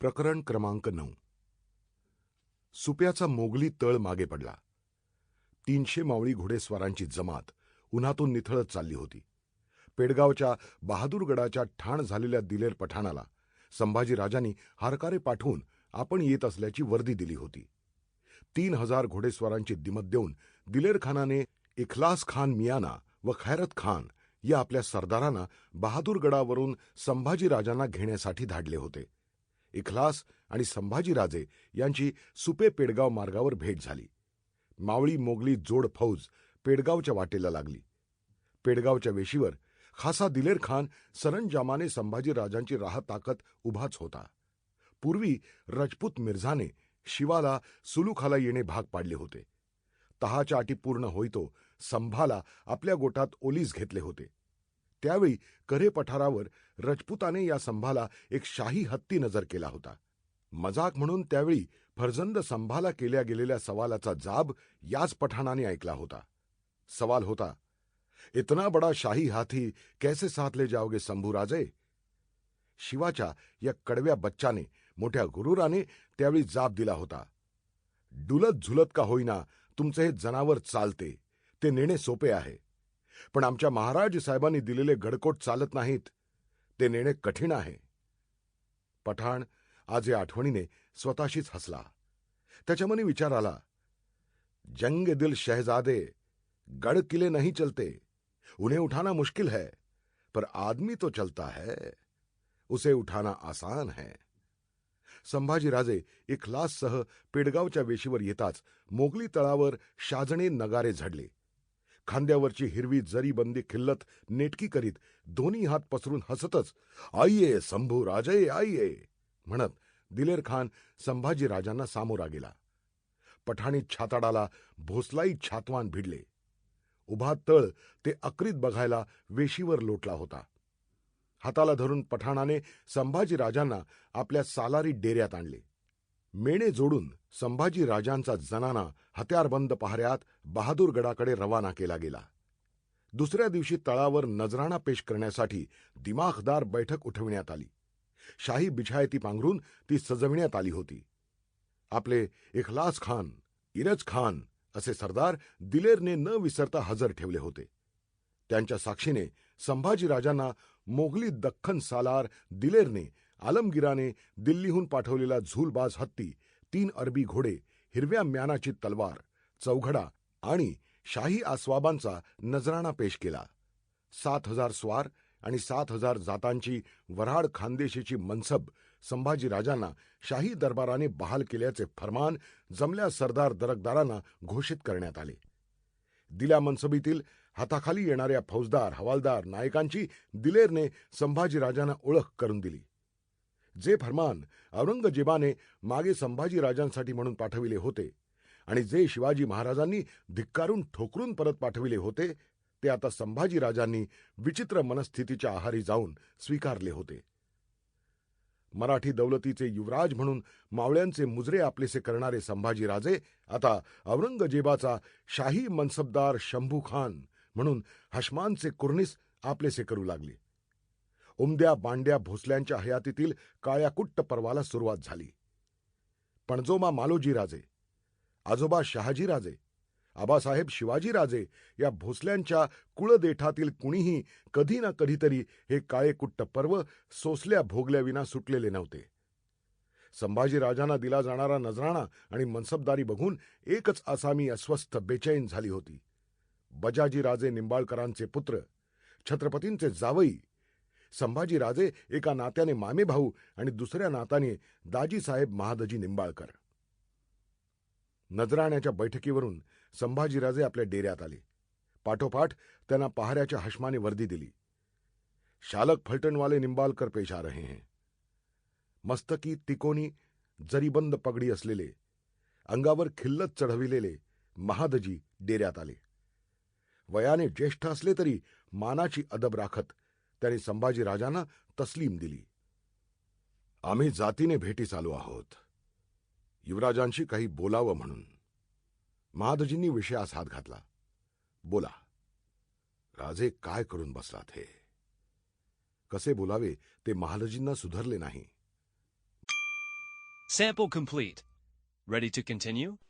प्रकरण क्रमांक नऊ. सुप्याचा मोगली तळ मागे पडला. तीनशे मावळी घोडेस्वारांची जमात उन्हातून निथळत चालली होती. पेडगावच्या बहादूरगडाच्या ठाण झालेल्या दिलेर पठाणाला संभाजीराजांनी हारकारे पाठवून आपण येत असल्याची वर्दी दिली होती. तीन हजार घोडेस्वारांची दिमत देऊन दिलेर खानाने इखलास खान मियाना व खैरत खान या आपल्या सरदारांना बहादूरगडावरून संभाजीराजांना घेण्यासाठी धाडले होते. इखलास आणि संभाजीराजे यांची सुपे पेडगाव मार्गावर भेट झाली. मावळी मोगली जोड फौज पेडगावच्या वाटेला लागली. पेडगावच्या वेशीवर खासा दिलेर खान सरंजामाने संभाजीराजांची राह ताकत उभाच होता. पूर्वी रजपूत मिर्झाने शिवाला सुलुखाला येणे भाग पाडले होते. तहाच्या अटी पूर्ण होईतो संभाला आपल्या गोटात ओलीस घेतले होते. त्यावेळी करे पठारावर रजपुताने या संभाला एक शाही हत्ती नजर केला होता. मजाक म्हणून त्यावेळी फरजंद संभाला केल्या गेलेल्या सवालाचा जाब याच पठाणाने ऐकला होता. सवाल होता इतना बडा शाही हाथी कैसे साथ ले जाओगे संभूराजे शिवाच्या या कडव्या बच्चाने मोठ्या गुरुराने त्यावेळी जाब दिला होता. डुलत झुलत का होईना तुमचे हे जनावर चालते ते नेणे सोपे आहे. पण आमच्या महाराज साहेबांनी दिलेले गडकोट चालत नाहीत. ते नेणे कठीण आहे. पठाण आज या आठवणीने स्वतःशीच हसला. त्याच्या मनी विचार आला जंग दिल शहजादे गड किले नहीं चलते. उन्हें उठाना मुश्किल है पर आदमी तो चलता है. उसे उठाना आसान है. संभाजीराजे इखलाससह पेडगावच्या वेशीवर येताच मोगली तळावर शाजणे नगारे झडले. खांद्यावरची हिरवी जरीबंदी खिल्लत नेटकी करीत दोन्ही हात पसरून हसतच आईये संभू राजये आईये म्हणत दिलेर खान संभाजीराजांना सामोरा गेला. पठाणी छाताडाला भोसलाई छातवान भिडले. उभा तळ ते अक्रीत बघायला वेशीवर लोटला होता. हाताला धरून पठाणाने संभाजीराजांना आपल्या सालारी डेऱ्यात आणले. मेणे जोडून संभाजीराजांचा जनाना हत्यारबंद पहाऱ्यात बहादूरगडाकडे रवाना केला गेला. दुसऱ्या दिवशी तळावर नजराणा पेश करण्यासाठी दिमाखदार बैठक उठविण्यात आली. शाही बिछायती पांघरून ती सजविण्यात आली होती. आपले इखलास खान इरज खान असे सरदार दिलेरने न विसरता हजर ठेवले होते. त्यांच्या साक्षीने संभाजीराजांना मोगली दख्खन सालार दिलेरने आलमगिराने दिल्लीहून पाठवलेला झूलबाज हत्ती तीन अरबी घोडे हिरव्या म्यानाची तलवार चौघडा आणि शाही आस्वाबांचा नजराणा पेश केला. सात हजार स्वार आणि सात हजार जातांची वऱ्हाड खानदेशीची मनसब संभाजीराजांना शाही दरबाराने बहाल केल्याचे फरमान जमल्या सरदार दरकदारांना घोषित करण्यात आले. दिल्या मनसबीतील हाताखाली येणाऱ्या फौजदार हवालदार नायकांची दिलेरने संभाजीराजांना ओळख करून दिली. जे फरमान औरंगजेबाने मागे संभाजीराजांसाठी म्हणून पाठविले होते आणि जे शिवाजी महाराजांनी धिक्कारून ठोकरून परत पाठविले होते ते आता संभाजीराजांनी विचित्र मनस्थितीच्या आहारी जाऊन स्वीकारले होते. मराठी दौलतीचे युवराज म्हणून मावळ्यांचे मुजरे आपलेसे करणारे संभाजीराजे आता औरंगजेबाचा शाही मनसबदार शंभू खान म्हणून हशमानचे कुर्निस आपलेसे करू लागले. उमद्या बांड्या भोसल्यांच्या हयातीतील काळ्याकुट्ट पर्वाला सुरुवात झाली. पणजोमा मालोजीराजे आजोबा शहाजीराजे आबासाहेब शिवाजीराजे या भोसल्यांच्या कुळदेठातील कुणीही कधी ना कधीतरी हे काळेकुट्ट पर्व सोसल्या भोगल्याविना सुटलेले नव्हते. संभाजीराजांना दिला जाणारा नजराणा आणि मनसबदारी बघून एकच आसामी अस्वस्थ बेचैन झाली होती. बजाजीराजे निंबाळकरांचे पुत्र छत्रपतींचे जावई संभाजीराजे एका नात्याने मामे भाऊ आणि दुसऱ्या नात्याने दाजीसाहेब महादजी निंबाळकर. नजराण्याच्या बैठकीवरून संभाजीराजे आपल्या डेऱ्यात आले. पाठोपाठ त्यांना पहाऱ्याच्या हशमाने वर्दी दिली. शालक फलटणवाले निंबाळकर पेश आ रहे हैं. मस्तकी तिकोनी जरीबंद पगडी असलेले अंगावर खिल्लत चढविलेले महादजी डेऱ्यात आले. वयाने ज्येष्ठ असले तरी मानाची अदब राखत त्यांनी संभाजीराजांना तस्लीम दिली. आम्ही जातीने भेटी चालू आहोत. युवराजांशी काही बोलावं म्हणून. महादजींनी विषयास हात घातला. बोला. राजे काय करून बसलात हे? कसे बोलावे ते महादजींना सुधरले नाही. Sample complete. Ready to continue?